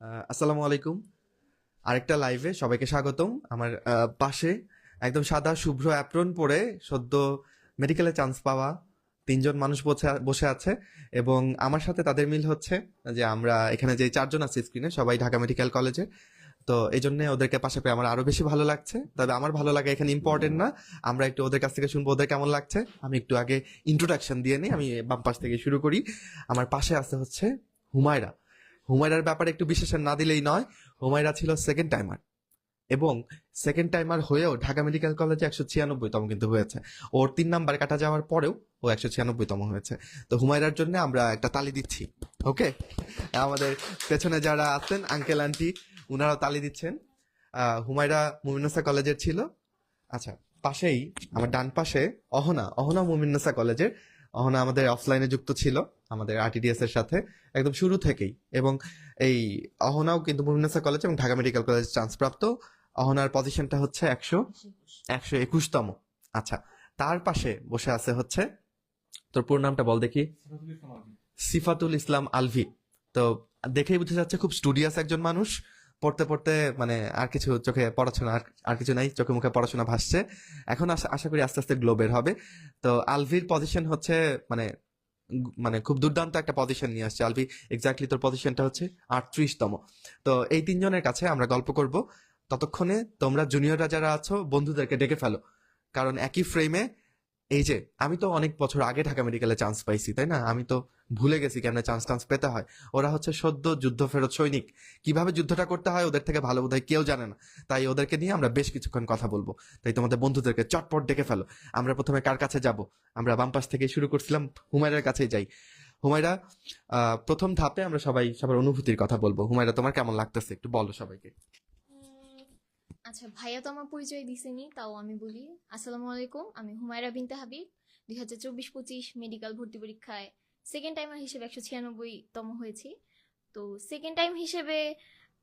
আসসালামু আলাইকুম। আরেকটা লাইভে সবাইকে স্বাগতম। আমার পাশে একদম সাদা শুভ্র অ্যাপ্রন পরে সদ্য মেডিকেলে চান্স পাওয়া তিনজন মানুষ বসে- বসে আছে এবং আমার সাথে তাদের মিল হচ্ছে যে আমরা এখানে যে চারজন আছি স্ক্রিনে সবাই ঢাকা মেডিকেল কলেজে তো এই জন্য ওদেরকে পাশে পেয়ে আমার আরও বেশি ভালো লাগছে। তবে আমার ভালো লাগে এখানে ইম্পর্টেন্ট না। আমরা একটু ওদের কাছ থেকে শুনব ওদের কেমন লাগছে। আমি একটু আগে ইন্ট্রোডাকশন দিয়ে নিই, আমি বাম পাশ থেকে শুরু করি। আমার পাশে আছে হচ্ছে হুমায়রা। হুমায়রার ব্যাপারে একটু বিশেষণ না দিলেই নয়, হুমায়রা ছিল সেকেন্ড টাইমার এবং সেকেন্ড টাইমার হয়েও ঢাকা মেডিকেল কলেজে একশো ছিয়ানব্বইতম কিন্তু হয়েছে। ওর তিন নাম্বার কাটা যাওয়ার পরেও ও একশো ছিয়ানব্বইতম হয়েছে। তো হুমায়রার জন্য আমরা একটা তালি দিচ্ছি ওকে আমাদের পেছনে যারা আছেন আঙ্কেল আন্টি উনারাও তালি দিচ্ছেন। হুমায়রা মুমিনুসা কলেজের ছিল। আচ্ছা পাশেই, আমার ডান পাশে অহনা অহনা মুমিনুসা কলেজের অহনা আমাদের অফলাইনে যুক্ত ছিল আমাদের আরটিডিএস এর সাথে একদম শুরু থেকেই। এবং এই অহনাও কিন্তু মুমিনুসা কলেজ এবং ঢাকা মেডিকেল কলেজ চান্স প্রাপ্ত অহনার পজিশনটা হচ্ছে একশো একশো একুশতম। আচ্ছা তার পাশে বসে আছে হচ্ছে তোর পুরো নামটা বল দেখি। সিফাতুল ইসলাম আলভি। তো দেখেই বুঝে যাচ্ছে খুব স্টুডিয়াস একজন মানুষ। পড়তে পড়তে মানে আর কিছু চোখে পড়াশোনা, আর- কিছু নাই, চোখে মুখে পড়াশোনা ভাসছে। এখন আশা আশা করি আস্তে আস্তে গ্লোবের হবে। তো আলভির পজিশন হচ্ছে মানে মানে খুব দুর্দান্ত একটা পজিশন নিয়ে আসছে। আলভি এক্স্যাক্টলি তোর পজিশনটা হচ্ছে আটত্রিশতম। তো এই তিনজনের কাছে আমরা গল্প করব। ততক্ষণে তোমরা জুনিয়ররা যারা আছো, বন্ধুদেরকে ডেকে ফেলো। কারণ একই ফ্রেমে এই যে, আমি তো অনেক বছর আগে ঢাকা মেডিকেলে চান্স পাইছি, তাই না? আমি তো ভুলে গেছি কেমন চান্স টান্স পেতে হয়। ওরা হচ্ছে সদ্য যুদ্ধ ফেরত সৈনিক। কীভাবে যুদ্ধটা করতে হয় ওদের থেকে ভালো বোধহয় কেউ জানে না। তাই ওদেরকে নিয়ে আমরা বেশ কিছুক্ষণ কথা বলব। তাই তোমাদের বন্ধুদেরকে চটপট ডেকে ফেলো। আমরা প্রথমে কার কাছে যাব? আমরা বাম পাশ থেকে শুরু করছিলাম, হুমায়রার কাছেই যাই। হুমায়রা প্রথম ধাপে আমরা সবাই সবার অনুভূতির কথা বলব। হুমায়রা, তোমার কেমন লাগতেছে? একটু বলো সবাইকে। আচ্ছা ভাইয়া তো আমার পরিচয় দিছেনি, তাও আমি বলি, আসসালামু আলাইকুম, আমি হুমায়রা বিনতে হাবিব, দুই হাজার চব্বিশ পঁচিশ মেডিকেল ভর্তি পরীক্ষায় সেকেন্ড টাইমার হিসেবে একশো ছিয়ানব্বই তম হয়েছি। তো সেকেন্ড টাইম হিসেবে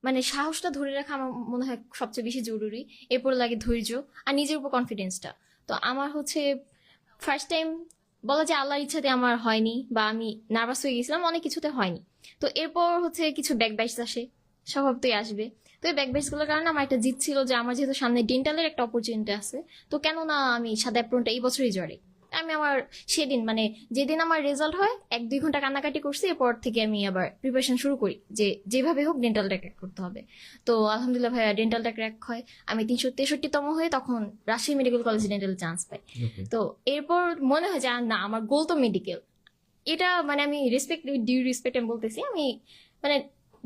মানে সাহসটা ধরে রাখা আমার মনে হয় সবচেয়ে বেশি জরুরি, এরপর লাগে ধৈর্য আর নিজের উপর কনফিডেন্সটা তো আমার হচ্ছে ফার্স্ট টাইম বলা যায় আল্লাহর ইচ্ছাতে আমার হয়নি বা আমি নার্ভাস হয়ে গেছিলাম, অনেক কিছুতে হয়নি। তো এরপর হচ্ছে কিছু ব্যাক বাইস আসে, স্বভাবতই আসবে। তো এই ব্যাক বেসগুলোর কারণে আমার একটা জিত ছিল যে আমার যেহেতু সামনে ডেন্টালের একটা অপরচুনিটি আছে তো কেন না আমি সাদা অ্যাপ্রনটা এই বছরই জড়ে আমি আমার সেদিন মানে যেদিন আমার রেজাল্ট হয় এক দুই ঘণ্টা কান্নাকাটি করছি এরপর থেকে আমি আবার প্রিপারেশন শুরু করি যে যেভাবে হোক ডেন্টালটা ক্র্যাক করতে হবে। তো আলহামদুলিল্লাহ ভাইয়া ডেন্টালটা ক্র্যাক হয়। আমি তিনশো তেষট্টিতম হয়ে তখন রাজশাহী মেডিকেল কলেজে ডেন্টাল চান্স পাই। তো এরপর মনে হয় যে না আমার গোল তো মেডিকেল এটা মানে আমি রেসপেক্ট ডিউ রেসপেক্ট আমি বলতেছি আমি মানে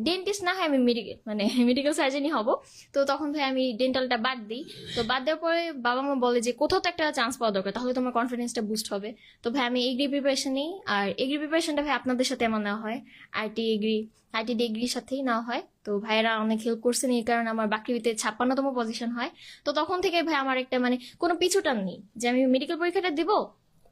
ডেন্টিস্ট না হয় আমি মেডিকেল মানে মেডিকেল সার্জনই হব। তো তখন ভাই আমি ডেন্টালটা বাদ দিই। তো বাদ দেওয়ার পরে বাবা মা বলে যে, কোথাও তো একটা চান্স পাওয়া দরকার, তাহলে তোমার কনফিডেন্সটা বুস্ট হবে। তো ভাই আমি এগ্রি প্রিপারেশন নিই। আর এগ্রি প্রিপারেশনটা ভাই আপনাদের সাথে আমার নেওয়া হয়। আইটি এগ্রি আইটি ডিগ্রির সাথেই নেওয়া হয়। তো ভাইয়েরা অনেক হেল্প করছেন, এই কারণে আমার বাকরিতে ছাপ্পান্নতম পজিশন হয়। তো তখন থেকে ভাই আমার একটা মানে কোনো পিছুটান নেই যে, আমি মেডিকেল পরীক্ষাটা দিব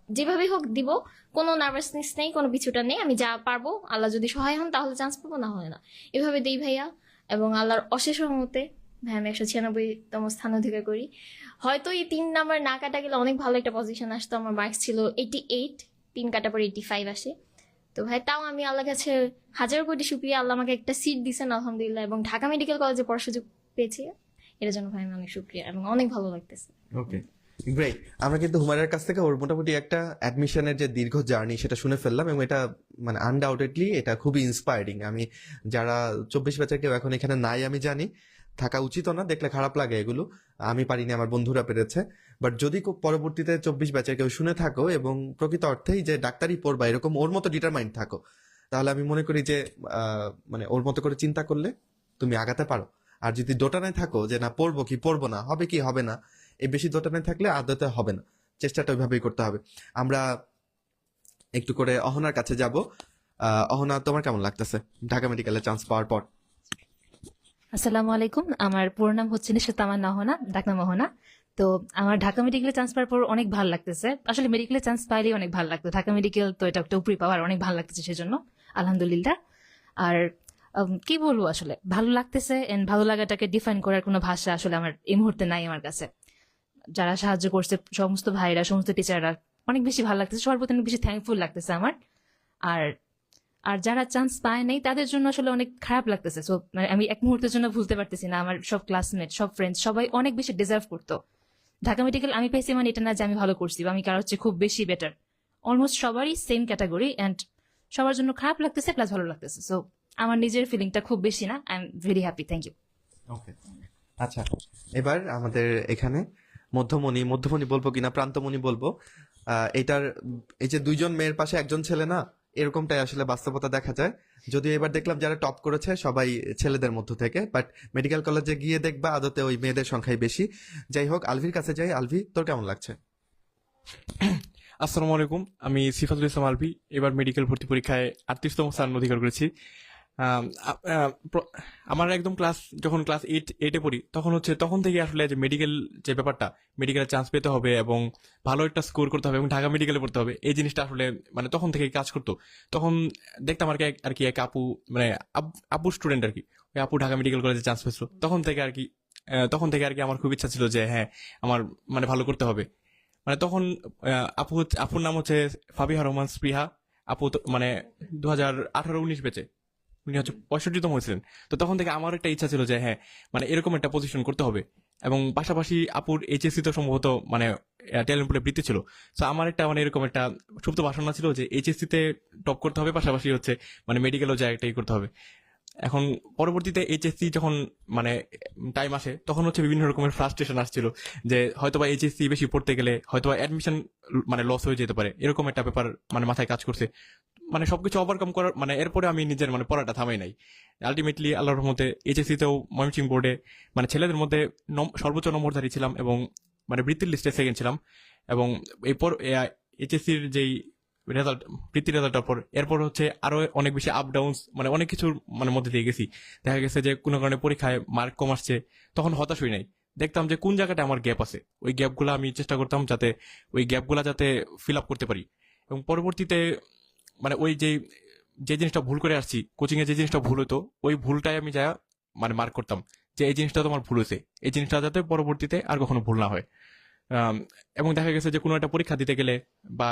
যেভাবে হোক দিব, কোনো নার্ভাসনেস নেই, কোনো কিছুটা নেই, আমি যা পারব, আল্লাহ যদি সহায় হন তাহলে চান্স পাবো, না হয় না। এভাবে দেই ভাইয়া, এবং আল্লাহর অশেষ রহমতে ভাই আমি একশো ছিয়ানব্বইতম স্থান অধিকার করি। হয়তো এই তিন নাম্বার না কাটা গেলে অনেক ভালো একটা পজিশন আসতো, আমার মার্কস ছিল এইটি এইট তিন কাটা পর এইটি ফাইভ আসে। তো ভাই, তাও আমি আল্লাহ কাছে হাজার কোটি শুক্রিয়া, আল্লাহ আমাকে একটা সিট দিয়েছেন আলহামদুলিল্লাহ, এবং ঢাকা মেডিকেল কলেজে পড়ার সুযোগ পেয়েছি। এটার জন্য ভাই আমি অনেক শুক্রিয়া, এবং অনেক ভালো লাগতেছে। ওকে গ্রেট আমরা কিন্তু হুমায়রার কাছ থেকে ওর মোটামুটি একটা অ্যাডমিশনের যে দীর্ঘ জার্নি সেটা শুনে ফেললাম এবং এটা মানে আনডাউটেডলি এটা খুবই ইন্সপায়ারিং আমি, যারা চব্বিশ ব্যাচের কেউ এখন এখানে নাই আমি জানি, থাকা উচিত না, দেখলে খারাপ লাগে এগুলো। আমি পারিনি, আমার বন্ধুরা পেরেছে। বাট যদি পরবর্তীতে চব্বিশ ব্যাচের কেউ শুনে থাকো এবং প্রকৃত অর্থেই যে ডাক্তারি পড়বা, এরকম ওর মতো ডিটারমাইন্ড থাকো, তাহলে আমি মনে করি যে মানে ওর মতো করে চিন্তা করলে তুমি আগাতে পারো। আর যদি দোটানায় থাকো যে না, পড়ব কি, পড়ব না, হবে কি, হবে না এই বেশি দোটানায় থাকলে আদতে হবে না। চেষ্টাটা ওইভাবেই করতে হবে। আমরা একটু করে অহনার কাছে যাব। অহনা, তোমার কেমন লাগতেছে? ঢাকা মেডিকেলে চান্স পাওয়ার পর। আসসালামু আলাইকুম। আমার পুরো নাম হচ্ছে নিশাত আমার নহনা ডাকনা মোহনা তো আমার ঢাকা মেডিকেলে চান্স পাওয়ার পর অনেক ভালো লাগতেছে। আসলে মেডিকেলে চান্স পাইলেই অনেক ভালো লাগতো। ঢাকা মেডিকেল তো এটা একটা উপরি পাওয়ার অনেক ভালো লাগতেছে সেজন্য, আলহামদুলিল্লাহ। আর কি বলব আসলে? ভালো লাগতেছে এন্ড ভালো লাগাটাকে ডিফাইন করার কোনো ভাষা আসলে আমার এই মুহূর্তে নাই আমার কাছে। যারা সাহায্য করছে, সমস্ত ভাইরা, সমস্ত টিচাররা অনেক বেশি ভালো লাগতেছে। সবার প্রতি অনেক বেশি থ্যাঙ্কফুল লাগতেছে আমার। আর আর যারা চান্স পায় নাই, তাদের জন্য আসলে অনেক খারাপ লাগতেছে। সো মানে আমি এক মুহূর্তের জন্য ভুলতে পারতেছি না। আমার সব ক্লাসমেট সব ফ্রেন্ডস সবাই অনেক বেশি ডিজার্ভ করতো। ঢাকা মেডিকেল আমি পাইছি মানে এটা না যে আমি ভালো করছি বা আমি কারও হচ্ছে খুব বেশি বেটার অলমোস্ট সবারই সেম ক্যাটাগরি অ্যান্ড সবার জন্য খারাপ লাগতেছে প্লাস ভালো লাগতেছে। সো আমার নিজের ফিলিংটা খুব বেশি না। I am very happy thank you আচ্ছা এবার আমাদের এখানে মধ্যমণি মধ্যমণি বলব কিনা, প্রান্তমণি বলব এটার, এই যে দুইজন মেয়ের পাশে একজন ছেলে না, এরকমটাই আসলে বাস্তবতা দেখা যায়। যদিও এবার দেখলাম যারা টপ করেছে, সবাই ছেলেদের মধ্য থেকে বাট মেডিকেল কলেজে গিয়ে দেখবা আদতে ওই মেয়েদের সংখ্যাই বেশি। যাই হোক, আলভির কাছে যাই। আলভি, তোর কেমন লাগছে? আসসালামু আলাইকুম, আমি সিফাতুল ইসলাম আলভি, এবার মেডিকেল ভর্তি পরীক্ষায় আটত্রিশতম স্থান অধিকার করেছি। আমার একদম ক্লাস, যখন ক্লাস এইট এইটে পড়ি, তখন হচ্ছে, তখন থেকে আসলে যে মেডিকেল যে ব্যাপারটা মেডিকেলের চান্স পেতে হবে এবং ভালো একটা স্কোর করতে হবে এবং ঢাকা মেডিকেলে পড়তে হবে, এই জিনিসটা আসলে মানে তখন থেকে কাজ করতো। তখন দেখতাম আর কি আর কি এক আপু মানে আপ- স্টুডেন্ট আর কি, ওই আপু ঢাকা মেডিকেল কলেজে চান্স পেয়েছিল। তখন থেকে আর কি তখন থেকে আর কি আমার খুব ইচ্ছা ছিল যে হ্যাঁ আমার মানে ভালো করতে হবে। মানে তখন আপু আপুর নাম হচ্ছে ফাবিহা রহমান স্পৃহা। আপু মানে দু হাজার আঠারো উনিশ বেচে উনি হচ্ছে পঁয়ষট্টিতম হয়েছিলেন। তো তখন থেকে আমার একটা ইচ্ছা ছিল যে হ্যাঁ মানে এরকম একটা পজিশন করতে হবে। এবং পাশাপাশি আপুর এইচএসসি তো সম্ভবত মানে ট্যালেন্ট পুলে বৃত্তি ছিল। তো আমার একটা মানে এরকম একটা সুপ্ত বাসনা ছিল যে এইচএসসি তে টপ করতে হবে, পাশাপাশি হচ্ছে মানে মেডিকেলও যা একটাই করতে হবে। এখন পরবর্তীতে এইচএসসি যখন মানে টাইম আসে, তখন হচ্ছে বিভিন্ন রকমের ফ্রাস্ট্রেশন আসছিল যে, হয়তোবা এইচএসসি বেশি পড়তে গেলে হয়তোবা অ্যাডমিশন মানে লস হয়ে যেতে পারে। এরকম একটা ব্যাপার মানে মাথায় কাজ করছে। মানে সবকিছু ওভারকাম করার মানে এরপরে আমি নিজের মানে পড়াটা থামাই নাই। আলটিমেটলি আল্লাহর রহমতে এইচএসসি তেও ময়মনসিং বোর্ডে মানে ছেলেদের মধ্যে সর্বোচ্চ নম্বরধারী ছিলাম এবং মানে বৃত্তির লিস্টে সেকেন্ড ছিলাম। এবং এরপর এইচএসসির যেই রেজাল্ট বৃত্তি রেজাল্টের পর, এরপর হচ্ছে আরও অনেক বেশি আপ ডাউনস মানে অনেক কিছুর মানে মধ্যে দিয়ে গেছি। দেখা গেছে যে কোনো কারণে পরীক্ষায় মার্ক কম আসছে, তখন হতাশ হই নাই। দেখতাম যে কোন জায়গাটা আমার গ্যাপ আছে, ওই গ্যাপগুলো আমি চেষ্টা করতাম যাতে, ওই গ্যাপগুলো যাতে ফিল আপ করতে পারি। এবং পরবর্তীতে মানে ওই যে যে জিনিসটা ভুল করে আসছি কোচিং এ যে জিনিসটা ভুল হতো, ওই ভুলটাই আমি যা মানে মার্ক করতাম যে এই জিনিসটা তোমার ভুল হয়েছে। এই জিনিসটা যাতে পরবর্তীতে আর কখনো ভুল না হয়। এবং দেখা গেছে যে কোনো একটা পরীক্ষা দিতে গেলে বা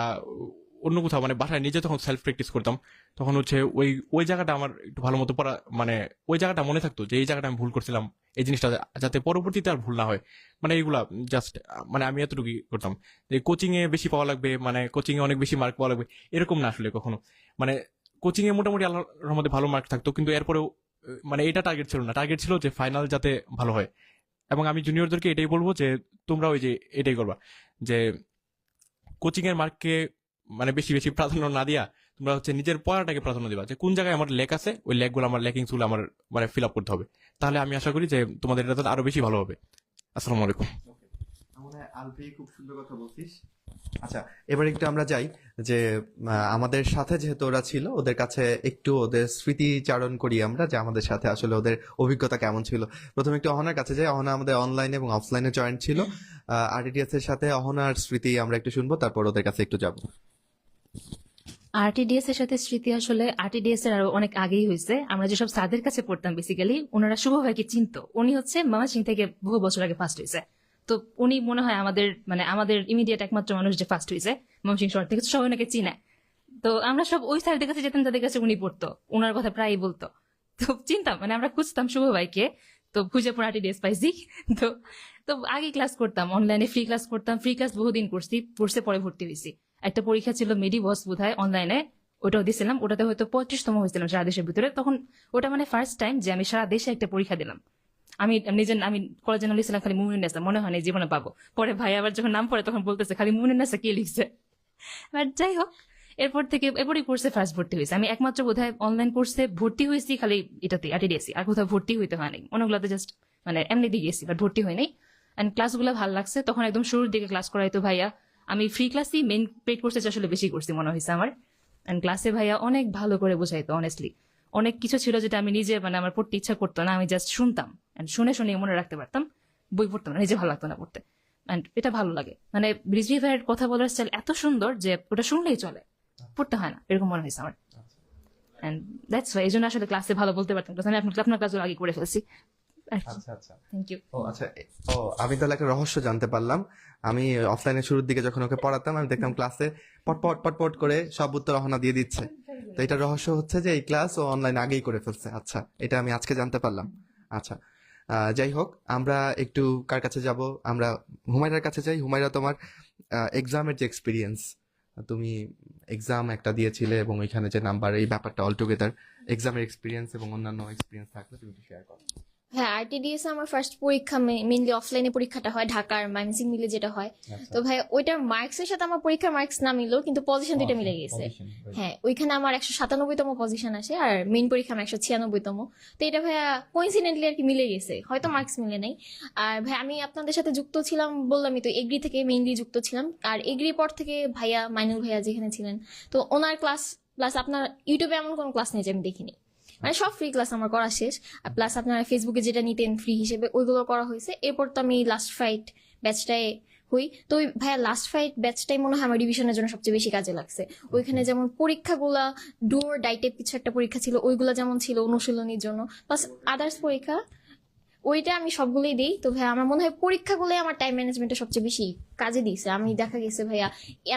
অন্য কোথাও মানে বাসায় নিজে যখন সেলফ প্র্যাকটিস করতাম, তখন হচ্ছে ওই ওই জায়গাটা আমার একটু ভালো মতো পড়া মানে ওই জায়গাটা মনে থাকতো যে এই জায়গাটা আমি ভুল করছিলাম। এই জিনিসটা যাতে পরবর্তীতে আর ভুল না হয়। মানে এইগুলা জাস্ট মানে আমি এতটুকুই করতাম। যে কোচিং এ বেশি পাওয়া লাগবে মানে কোচিং এ অনেক বেশি মার্ক পাওয়া লাগবে, এরকম না আসলে কখনো। মানে কোচিং এ মোটামুটি আল্লাহর রহমতে ভালো মার্ক থাকতো, কিন্তু এরপরেও মানে এটা টার্গেট ছিল না। টার্গেট ছিল যে ফাইনাল যাতে ভালো হয়। এবং আমি জুনিয়রদেরকে এটাই বলব যে তোমরা ওই যে এটাই করবা। যে কোচিং এর মার্ককে মানে বেশি বেশি প্রাধান্য না দিয়া তোমরা হচ্ছে নিজের পড়াটাকে প্রাধান্য দিবা। যে কোন জায়গায় আমার লেক আছে, ওই লেকগুলো আমার লেকিংসগুলো আমার মানে ফিল আপ করতে হবে। তাহলে আমি আশা করি যে তোমাদের রেজাল্ট আরও বেশি ভালো হবে। আসসালামু আলাইকুম। মনে আলভি, খুব সুন্দর কথা বলছিস। আচ্ছা এবার একটু আমরা যাই যে আমাদের সাথে যেহেতু ওরা ছিল, ওদের কাছে একটু ওদের স্মৃতিচারণ করি আমরা যে আমাদের সাথে আসলে ওদের অভিজ্ঞতা কেমন ছিল। প্রথমে একটু অহনার কাছে যাই। অহনা আমাদের অনলাইন এবং অফলাইনে জয়েন্ট ছিল। আরটিডিএস এর সাথে অহনার স্মৃতি আমরা একটু শুনব, তারপর ওদের কাছে একটু যাব। আরটিডিএস এর সাথে স্মৃতি আসলে আরটিডিএস এর আরও অনেক আগেই হয়েছে। আমরা যেসব স্যারদের কাছে পড়তাম বেসিক্যালি ওনারা শুভ ভাইকে চিনতো। উনি হচ্ছে মামা সিং থেকে বহু বছর আগে ফার্স্ট হয়েছে। তো উনি মনে হয় আমাদের মানে আমাদের ইমিডিয়েট একমাত্র মানুষ যে ফার্স্ট হয়েছে, মামা সিং শহর থেকে। সবাই ওনাকে চিনে। তো আমরা সব ওই স্যারদের কাছে যেতাম, তাদের কাছে উনি পড়তো। ওনার কথা প্রায়ই বলতো। তো চিনতাম মানে আমরা খুঁজতাম শুভ ভাইকে। তো খুঁজে পর আরটিডিএস পাইছি তো তো আগে ক্লাস করতাম অনলাইনে ফ্রি ক্লাস করতাম। ফ্রি ক্লাস বহুদিন করছি কোর্সে পরে ভর্তি হয়েছি। একটা পরীক্ষা ছিল মেডি বস বোধ হয় অনলাইনে ওটাও দিয়েছিলাম ওটাতে হয়তো পঁয়ত্রিশতম হয়েছিলাম সারা দেশের ভিতরে। তখন ওটা মানে ফার্স্ট টাইম যে আমি সারা দেশে একটা পরীক্ষা দিলাম। আমি নিজের, আমি কলেজে নাম লিখছিলাম খালি মুমিন নেসা, মনে হয় জীবনে পাবো। পরে ভাই আবার যখন নাম পড়ে তখন বলতেছে, খালি মুমিন নেসা কে লিখছে? বাট যাই হোক, এরপর থেকে, এরপরই কোর্সে ফার্স্ট ভর্তি হয়েছে। আমি একমাত্র বোধহয় অনলাইন কোর্সে ভর্তি হয়েছি, খালি এটাতে আটিডিএসি আর কোথাও ভর্তি হইতে হয়নি অনেকগুলোতে জাস্ট মানে এমনি দিয়ে গেছি বাট ভর্তি হয়নি অ্যান্ড ক্লাসগুলো ভালো লাগছে। তখন একদম শুরুর দিকে ক্লাস করাইতো ভাইয়া আমি ফ্রি ক্লাসই মেইন পেড কোর্সে আসলে বেশি করছি মনে হয়েছে আমার। অ্যান্ড ক্লাসে ভাইয়া অনেক ভালো করে বোঝাইতো অনেস্টলি অনেক কিছু ছিল যেটা আমি নিজে মানে আমার পড়তে ইচ্ছা করতো না আমি জাস্ট শুনতাম। অ্যান্ড শুনে শুনে মনে রাখতে পারতাম বই পড়তাম না নিজে ভালো লাগতো না পড়তে। অ্যান্ড এটা ভালো লাগে। মানে রিজভি ভাইয়ের কথা বলার স্টাইল এত সুন্দর যে ওটা শুনলেই চলে। পড়তে হয় না এরকম মনে হয়েছে আমার। অ্যান্ড দ্যাটস ওয়াই এই জন্য আসলে ক্লাসে ভালো বলতে পারতাম। আমি আপনার কাজও আগে করে ফেলছি। আর কি আচ্ছা আচ্ছা। থ্যাংক ইউ ও আচ্ছা ও আমি তাহলে একটা রহস্য জানতে পারলাম। আমি অফলাইনে শুরুর দিকে যখন ওকে পড়াতাম আমি দেখতাম ক্লাসে পটপট পটপট করে সব উত্তর অহনা দিয়ে দিচ্ছে। তো এটা রহস্য হচ্ছে যে এই ক্লাস ও অনলাইন আগেই করে ফেলছে। আচ্ছা এটা আমি আজকে জানতে পারলাম। আচ্ছা যাই হোক আমরা একটু কার কাছে যাব? আমরা হুমায়রার কাছে যাই। হুমায়রা তোমার এক্সামের যে এক্সপিরিয়েন্স তুমি এক্সাম একটা দিয়েছিলে এবং ওইখানে যে নাম্বার এই ব্যাপারটা অল টুগেদার এক্সামের এক্সপিরিয়েন্স এবং অন্যান্য এক্সপিরিয়েন্স থাকলে তুমি শেয়ার করো। হ্যাঁ আরটিডিএস আমার ফার্স্ট পরীক্ষা মেইনলি অফলাইনে পরীক্ষাটা হয় ঢাকার মাইমিসিং মিলে যেটা হয়। আচ্ছা। তো ভাই ওইটার মার্কসের সাথে আমার পরীক্ষার মার্কস না মিললেও কিন্তু পজিশন দুইটা মিলে গেছে। হ্যাঁ ওইখানে আমার একশো সাতানব্বইতম পজিশন আসে আর মেইন পরীক্ষা আমার একশো ছিয়ানব্বইতম। তো এটা ভাইয়া কোইন্সিডেন্টলি আর কি মিলে গেছে হয়তো মার্কস মিলে নাই। আর ভাই আমি আপনাদের সাথে যুক্ত ছিলাম বললামই তো এগ্রি থেকে মেইনলি যুক্ত ছিলাম। আর এগ্রি পর থেকে ভাইয়া মাইনুল ভাইয়া যেখানে ছিলেন তো ওনার ক্লাস প্লাস আপনার ইউটিউবে এমন কোনো ক্লাস নেই যে আমি দেখিনি। মানে সব ফ্রি ক্লাস আমার করা শেষ। আর প্লাস আপনারা ফেসবুকে যেটা নিতেন ফ্রি হিসেবে ওইগুলো করা হয়েছে। এরপর তো আমি লাস্ট ফাইট ব্যাচটায় হই। তো ওই ভাইয়া লাস্ট ফাইট ব্যাচটাই মনে হয় আমার ডিভিশনের জন্য সবচেয়ে বেশি কাজে লাগছে। ওইখানে যেমন পরীক্ষাগুলা ডোর ডাইটের কিছু একটা পরীক্ষা ছিল ওইগুলা যেমন ছিল অনুশীলনীর জন্য। প্লাস আদার্স পরীক্ষা ওইটা আমি সবগুলোই দিই। তো ভাইয়া আমার মনে হয় পরীক্ষাগুলোই আমার টাইম ম্যানেজমেন্টে সবচেয়ে বেশি কাজে দিয়েছে। আমি দেখা গেছে ভাইয়া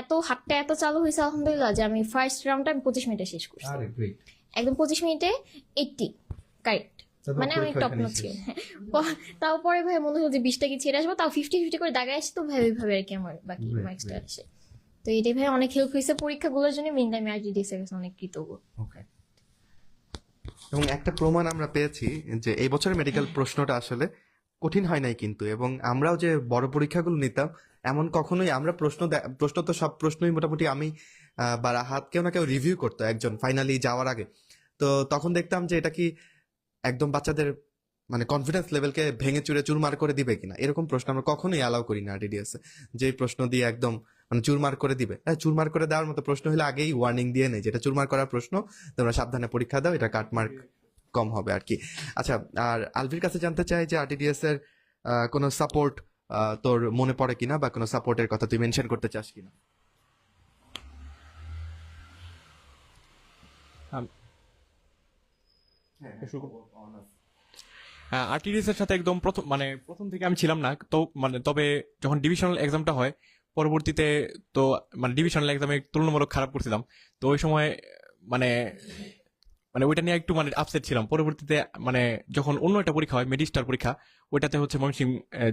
এত হাতটা এত চালু হয়েছে আলহামদুলিল্লাহ যে আমি ফার্স্ট রাউন্ডটা আমি পঁচিশ মিনিটে শেষ করছি। একদম পঁচিশ মিনিটে এইটটি কারেক্ট মানে আমি টপ নচ্ছি তাও পরে ভাই মনে হলো যে বিশটা কি ছেড়ে আসব তাও ফিফটি ফিফটি করে দাগায় আসে তো ভাই ওইভাবে আর কি আমার বাকি মার্কসটা. আসে। তো এটাই ভাই অনেক হেল্প হয়েছে পরীক্ষাগুলোর জন্য মেইনলি আমি আর ডিডিএস অনেক কৃতজ্ঞ। ওকে এবং একটা প্রমাণ আমরা পেয়েছি যে এই বছরের মেডিকেল প্রশ্নটা আসলে কঠিন হয় নাই কিন্তু, এবং আমরাও যে বড় পরীক্ষাগুলো নিতাম, এমন কখনোই আমরা প্রশ্ন প্রশ্ন তো সব প্রশ্নই মোটামুটি আমি বা রাহাত কেউ না কেউ রিভিউ করতো একজন ফাইনালি যাওয়ার আগে। তো তখন দেখতাম যে এটা কি একদম বাচ্চাদের মানে কনফিডেন্স লেভেলকে ভেঙে চুরে চুরমার করে দিবে কিনা? এরকম প্রশ্ন আমরা কখনোই অ্যালাউ করি না ডিডিএস যে প্রশ্ন দিয়ে একদম মানে চুরমার করে দিবে। হ্যাঁ চুরমার করে দেওয়ার মতো প্রশ্ন হলে আগেই ওয়ার্নিং দিয়ে নেই যেটা চুরমার করার প্রশ্ন, তোমরা সাবধানে পরীক্ষা দাও, এটা কাটমার্ক কম হবে আর কি। আচ্ছা আর আলভির কাছে জানতে চাই যে আরটিডিএস এর কোনো সাপোর্ট তোর মনে পড়ে কিনা বা কোনো সাপোর্টের কথা তুই মেনশন করতে চাস কিনা? আম- আরটিডিএস এর সাথে একদম প্রথম মানে প্রথম থেকে আমি ছিলাম না, তো মানে তবে যখন ডিভিশনাল এক্সামটা হয়, পরবর্তীতে তো মানে ডিভিশনাল এক্সামে তুলনামূলক খারাপ করছিলাম। তো ওই সময় মানে মানে ওইটা নিয়ে একটু মানে আপসেট ছিলাম। পরবর্তীতে মানে যখন অন্য একটা পরীক্ষা হয় মেডিস্টার পরীক্ষা, ওইটাতে হচ্ছে ময়মনসিং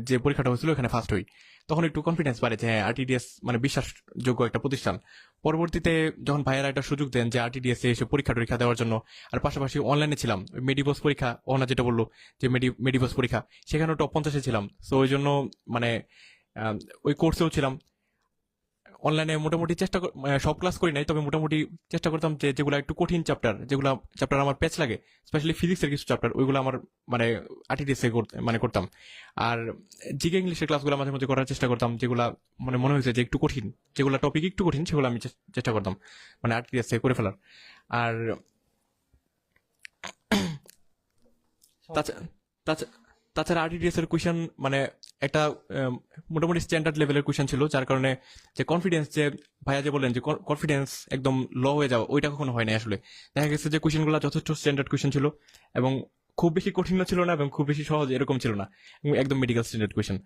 যে পরীক্ষাটা হয়েছিল ওখানে ফার্স্ট হই। তখন একটু কনফিডেন্স বাড়ে যে হ্যাঁ আরটিডিএস মানে বিশ্বাসযোগ্য একটা প্রতিষ্ঠান। পরবর্তীতে যখন ভাইয়েরা একটা সুযোগ দেন যে আরটিডিএস এসে পরীক্ষা টরীক্ষা দেওয়ার জন্য, আর পাশাপাশি অনলাইনে ছিলাম। মেডিবোস পরীক্ষা ওনা যেটা বলল যে মেডি মেডিবোস পরীক্ষা, সেখানেও টপ পঞ্চাশে ছিলাম। তো ওই জন্য মানে ওই কোর্সেও ছিলাম। অনলাইনে মোটামুটি চেষ্টা সব ক্লাস করি নাই, তবে মোটামুটি চেষ্টা করতাম যে যেগুলো একটু কঠিন চ্যাপ্টার যেগুলো চ্যাপ্টার আমার প্যাচ লাগে স্পেশালি ফিজিক্সের কিছু চ্যাপ্টার ওইগুলো আমার মানে আরটিডিএস এ মানে করতাম। আর জিকে ইংলিশের ক্লাসগুলো মাঝে মধ্যে করার চেষ্টা করতাম, যেগুলা মানে মনে হয়েছে যে একটু কঠিন, যেগুলো টপিক একটু কঠিন, সেগুলো আমি চেষ্টা করতাম মানে আরটিএস এ করে ফেলার। আর তাছা- তাছা- তাছাড়া আরটিডিএস এর কোয়েশন মানে একটা মোটামুটি স্ট্যান্ডার্ড লেভেলের কোয়েশন ছিল, যার কারণে যে কনফিডেন্স যে ভাইয়া যে বললেন যে কনফিডেন্স একদম লো হয়ে যাওয়া, ওইটা কখনো হয় না আসলে। দেখা গেছে যে কোয়েশনগুলো যথেষ্ট স্ট্যান্ডার্ড কোয়েশন ছিল এবং খুব বেশি কঠিন ছিল না এবং খুব বেশি সহজ এরকম ছিল না একদম মেডিকেল স্ট্যান্ডার্ড কোয়েশ্চেন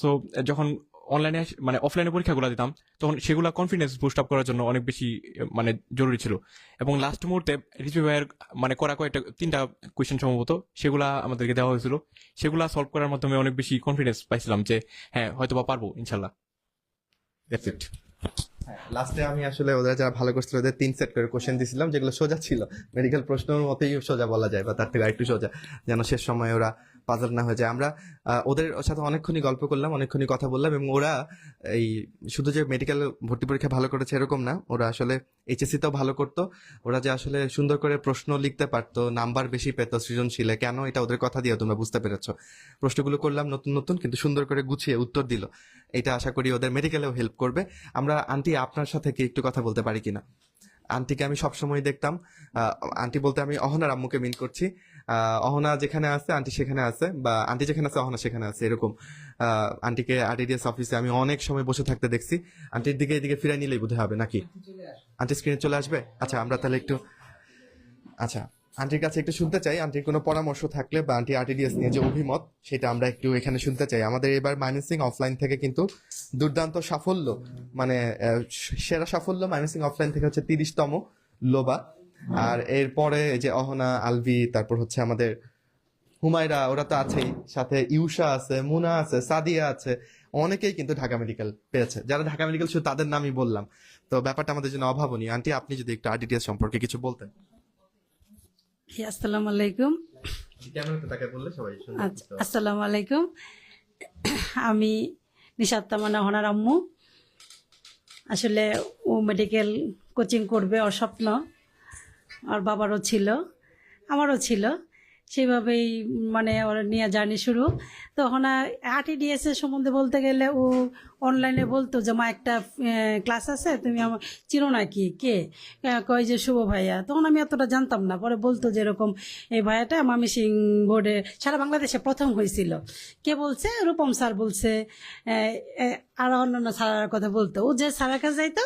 সো যখন অনলাইনে মানে অফলাইনে পরীক্ষাগুলো দিতাম, তখন সেগুলো কনফিডেন্স বুস্ট আপ করার জন্য অনেক বেশি মানে জরুরি ছিল। এবং লাস্ট মুহূর্তে রিজু ভাইয়ের মানে করা কয়েকটা, তিনটা কোয়েশ্চেন সম্ভবত, সেগুলা আমাদেরকে দেওয়া হয়েছিল। সেগুলা সলভ করার মাধ্যমে অনেক বেশি কনফিডেন্স পাইছিলাম যে হ্যাঁ হয়তো বা পারব, ইনশাল্লাহ। ইট লাস্টে আমি আসলে ওরা যারা ভালো করছিল, ওদের তিন সেট করে কোশ্চেন দিছিলাম যেগুলো সোজা ছিল। মেডিকেল প্রশ্নের মতোই সোজা বলা যায়, বা তার থেকে আরেকটু সোজা। যেন শেষ সময় ওরা পাজল না হয়ে যায়। আমরা ওদের সাথে অনেকক্ষণই গল্প করলাম, অনেকক্ষণই কথা বললাম এবং ওরা এই শুধু যে মেডিকেল ভর্তি পরীক্ষা ভালো করেছে এরকম না, ওরা আসলে এইচএসসি তেও ভালো করতো। ওরা যে আসলে সুন্দর করে প্রশ্ন লিখতে পারতো, নাম্বার বেশি পেত, সৃজনশীলে, কেন এটা ওদের কথা দিয়ে তোমরা বুঝতে পেরেছ। প্রশ্নগুলো করলাম নতুন নতুন, কিন্তু সুন্দর করে গুছিয়ে উত্তর দিল। এটা আশা করি ওদের মেডিকেলেও হেল্প করবে। আমরা আন্টি আপনার সাথে কি একটু কথা বলতে পারি কিনা? আন্টিকে আমি সবসময় দেখতাম। আন্টি বলতে আমি অহনার আম্মুকে মিন করছি। অহনা যেখানে আছে, আন্টি সেখানে আছে, বা আন্টি যেখানে আছে, অহনা সেখানে আছে, এরকম। আন্টিকে আরডিডিএস অফিসে আমি অনেক সময় বসে থাকতে দেখছি। আন্টির দিকে, এদিকে ফিরে নিলেই বোধহয় হবে, নাকি? আন্টি স্ক্রিনে চলে আসবে? আচ্ছা আমরা তাহলে একটু আচ্ছা আন্টির কাছে একটু শুনতে চাই। আন্টির কোনো পরামর্শ থাকলে বা আন্টি আরটিডিএস নিয়ে যে অভিমত, সেটা আমরা একটু এখানে শুনতে চাই। আমাদের এবার মাইনাসিং অফলাইন থেকে কিন্তু দুর্দান্ত সাফল্য মানে সেরা সাফল্য মাইনাসিং অফলাইন থেকে হচ্ছে তিরিশতম লোবা। আর এরপরে এই যে অহনা আলভি তারপর হচ্ছে আমাদের হুমায়রা ওরা তো আছেই। সাথে ইউষা আছে মুনা আছে সাদিয়া আছে। অনেকেই কিন্তু ঢাকা মেডিকেল পেয়েছে। যারা ঢাকা মেডিকেল শুধু তাদের নামই বললাম। তো ব্যাপারটা আমাদের জন্য অভাবনীয়। আন্টি আপনি যদি একটু আরটিডিএস সম্পর্কে কিছু বলতেন। আসসালামু আলাইকুম। আচ্ছা আসসালামু আলাইকুম। আমি নিশাদ তামানা হনার আম্মু। আসলে ও মেডিকেল কোচিং করবে ওর স্বপ্ন আর বাবারও ছিল আমারও ছিল। সেইভাবেই মানে ওর নিয়ে জার্নি শুরু। তখন আরটিডিএস এর সম্বন্ধে বলতে গেলে ও অনলাইনে বলতো যে মা একটা ক্লাস আছে তুমি আমার চিনো নাকি কে? কয় যে শুভ ভাইয়া। তখন আমি এতটা জানতাম না। পরে বলতো যে এরকম এই ভাইয়াটা মামি সিং বোর্ডে সারা বাংলাদেশে প্রথম হয়েছিল। কে বলছে? রূপম স্যার বলছে। আহ, আহ, আর অন্যান্য স্যারের কথা বলতো। ও যে স্যারের কাছে যাইতো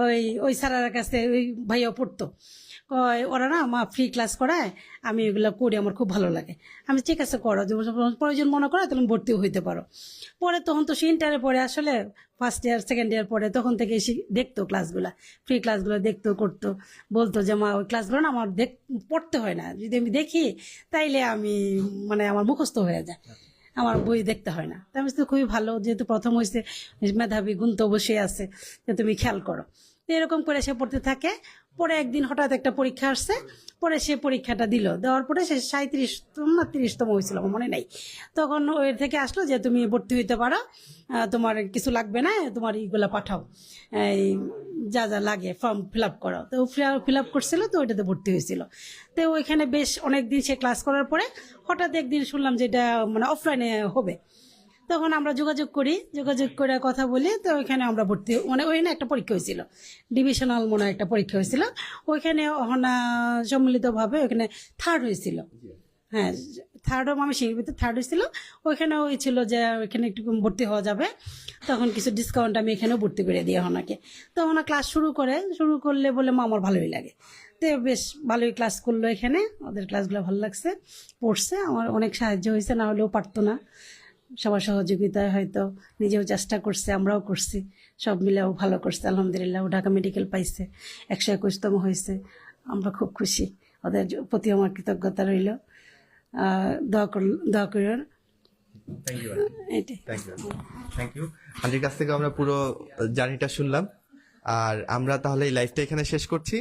ওই ওই স্যারের কাছে ওই ভাইয়া পড়তো। ওরা না আমার ফ্রি ক্লাস করায় আমি এগুলো করি আমার খুব ভালো লাগে। আমি ঠিক আছে করো প্রয়োজন মনে করো তাহলে ভর্তিও হইতে পারো। পরে তখন তো সে ইন্টারে পরে আসলে ফার্স্ট ইয়ার সেকেন্ড ইয়ার পরে তখন থেকে এসে দেখতো ক্লাসগুলো ফ্রি ক্লাসগুলো দেখতো করতো বলতো যে মা ওই ক্লাসগুলো না আমার দেখ পড়তে হয় না যদি আমি দেখি তাইলে আমি মানে আমার মুখস্থ হয়ে যায় আমার বই দেখতে হয় না। আমি বলছি, খুবই ভালো যেহেতু প্রথম হয়েছে মেধাবী গুণ তো অবশ্যই আছে যে তুমি খেয়াল করো। এরকম করে সে পড়তে থাকে পরে একদিন হঠাৎ একটা পরীক্ষা আসছে, পরে সে পরীক্ষাটা দিল। দেওয়ার পরে সে সাঁত্রিশতম না, তিরিশতম হয়েছিল, আমার মনে নেই। তখন ওই থেকে আসলো যে, তুমি ভর্তি হইতে পারো তোমার কিছু লাগবে না, তোমার ইগুলা পাঠাও। এই, যা যা লাগে, ফর্ম ফিল আপ করো। তো ফিল আপ করছিল, তো ওইটাতে ভর্তি হয়েছিল। তো ওইখানে বেশ অনেক দিন সে ক্লাস করার পরে হঠাৎ একদিন শুনলাম যে, এটা মানে অফলাইনে হবে। তখন আমরা যোগাযোগ করি যোগাযোগ করে কথা বলি। তো ওইখানে আমরা ভর্তি মানে ওইখানে একটা পরীক্ষা হয়েছিল। ডিভিশনাল মনে একটা পরীক্ষা হয়েছিল। ওইখানে অহনা সম্মিলিতভাবে ওইখানে থার্ড হয়েছিল। হ্যাঁ থার্ডও আমি সেই ভিতরে থার্ড হয়েছিল। ওইখানে হয়েছিল যে ওইখানে একটু ভর্তি হওয়া যাবে। তখন কিছু ডিসকাউন্ট আমি এখানেও ভর্তি করে দিই ওনাকে তো ওনা ক্লাস শুরু করে শুরু করলে বলে মা আমার ভালোই লাগে। তো বেশ ভালোই ক্লাস করল এখানে। ওদের ক্লাসগুলো ভালো লাগছে পড়ছে। আমার অনেক সাহায্য হয়েছে না হলেও পারতো না। সবার সহযোগিতায় হয়তো নিজেও চেষ্টা করছে আমরাও করছি। সব মিলেও ভালো করছে আলহামদুলিল্লাহ। ও ঢাকা মেডিকেল পাইছে একশো একুশতম হয়েছে। আমরা খুব খুশি। ওদের প্রতি আমার কৃতজ্ঞতা রইল। দোয়া কর দোয়া ইউ থ্যাংক ইউ আন্টির কাছ থেকে আমরা পুরো জার্নিটা শুনলাম। আর আমরা তাহলে এই লাইফটা এখানে শেষ করছি।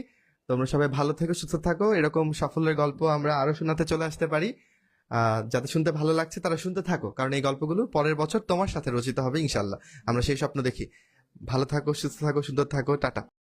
তোমরা সবাই ভালো থেকো সুস্থ থাকো। এরকম সাফল্যের গল্প আমরা আরও শোনাতে চলে আসতে পারি। যাদের শুনতে ভালো লাগছে, তারা শুনতে থাকো। কারণ এই গল্পগুলো পরের বছর তোমার সাথে রচিত হবে, ইনশাল্লাহ। আমরা সেই স্বপ্ন দেখি। ভালো থাকো, সুস্থ থাকো, সুন্দর থাকো, টাটা।